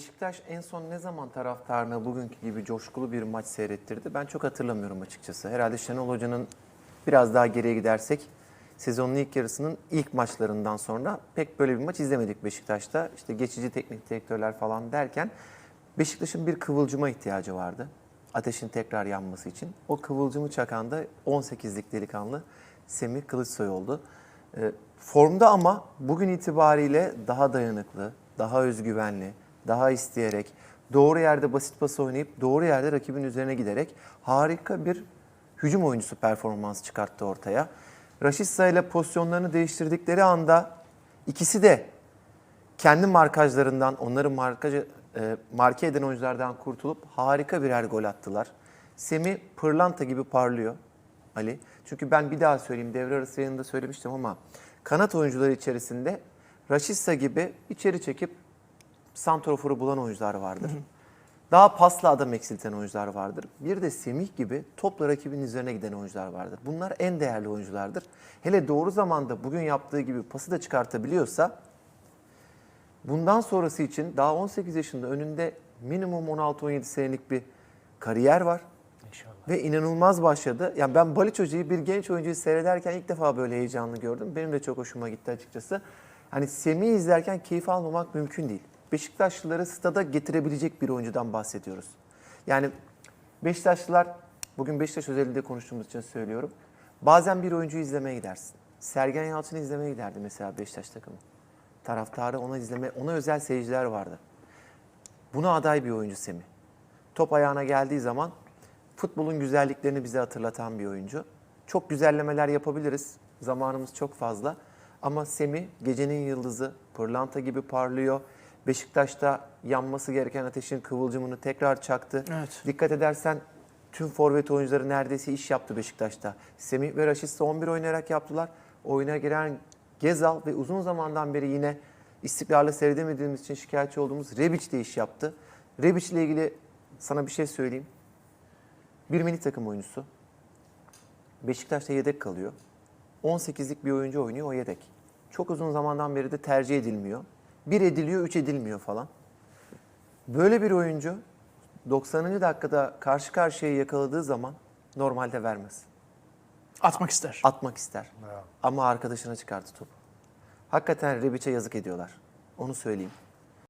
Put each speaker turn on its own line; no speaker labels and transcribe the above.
Beşiktaş en son ne zaman taraftarına bugünkü gibi coşkulu bir maç seyrettirdi? Ben çok hatırlamıyorum açıkçası. Herhalde Şenol Hoca'nın biraz daha geriye gidersek sezonun ilk yarısının ilk maçlarından sonra pek böyle bir maç izlemedik Beşiktaş'ta. İşte geçici teknik direktörler falan derken Beşiktaş'ın bir kıvılcıma ihtiyacı vardı. Ateşin tekrar yanması için. O kıvılcımı çakan da 18'lik delikanlı Semih Kılıçsoy oldu. E, formda ama bugün itibariyle daha dayanıklı, daha özgüvenli, daha isteyerek, doğru yerde basit pas oynayıp doğru yerde rakibin üzerine giderek harika bir hücum oyuncusu performansı çıkarttı ortaya. Raşitsa ile pozisyonlarını değiştirdikleri anda ikisi de kendi markajlarından, onları markajı, e, marke eden oyunculardan kurtulup harika birer gol attılar. Semih pırlanta gibi parlıyor Ali. Çünkü ben bir daha söyleyeyim, devre arası yayında söylemiştim ama kanat oyuncuları içerisinde Raşitsa gibi içeri çekip santroforu bulan oyuncular vardır. Daha pasla adam eksilten oyuncular vardır. Bir de Semih gibi topla rakibin üzerine giden oyuncular vardır. Bunlar en değerli oyunculardır. Hele doğru zamanda bugün yaptığı gibi pası da çıkartabiliyorsa bundan sonrası için daha 18 yaşında önünde minimum 16-17 senelik bir kariyer var.
İnşallah.
Ve inanılmaz başladı. Yani ben Baliç Hoca'yı bir genç oyuncuyu seyrederken ilk defa böyle heyecanlı gördüm. Benim de çok hoşuma gitti açıkçası. Hani Semih'i izlerken keyif almamak mümkün değil. Beşiktaşlıları stada getirebilecek bir oyuncudan bahsediyoruz. Yani Beşiktaşlılar, bugün Beşiktaş özelinde konuştuğumuz için söylüyorum. Bazen bir oyuncuyu izlemeye gidersin. Sergen Yalçın'ı izlemeye giderdi mesela Beşiktaş takımı. Taraftarı ona izleme, ona özel seyirciler vardı. Buna aday bir oyuncu Semih. Top ayağına geldiği zaman futbolun güzelliklerini bize hatırlatan bir oyuncu. Çok güzellemeler yapabiliriz. Zamanımız çok fazla. Ama Semih gecenin yıldızı, pırlanta gibi parlıyor. Beşiktaş'ta yanması gereken ateşin kıvılcımını tekrar çaktı.
Evet.
Dikkat edersen tüm forvet oyuncuları neredeyse iş yaptı Beşiktaş'ta. Semih ve Raşit'se 11 oynayarak yaptılar. Oyuna giren Gezal ve uzun zamandan beri yine istikrarlı seyredemediğimiz için şikayetçi olduğumuz Rebic de iş yaptı. Rebic ile ilgili sana bir şey söyleyeyim. Bir milli takım oyuncusu. Beşiktaş'ta yedek kalıyor. 18'lik bir oyuncu oynuyor o yedek. Çok uzun zamandan beri de tercih edilmiyor. Bir ediliyor, üç edilmiyor falan. Böyle bir oyuncu 90. dakikada karşı karşıya yakaladığı zaman normalde vermez.
Atmak ister.
Atmak ister. Ama arkadaşına çıkarttı topu. Hakikaten Rebic'e yazık ediyorlar. Onu söyleyeyim.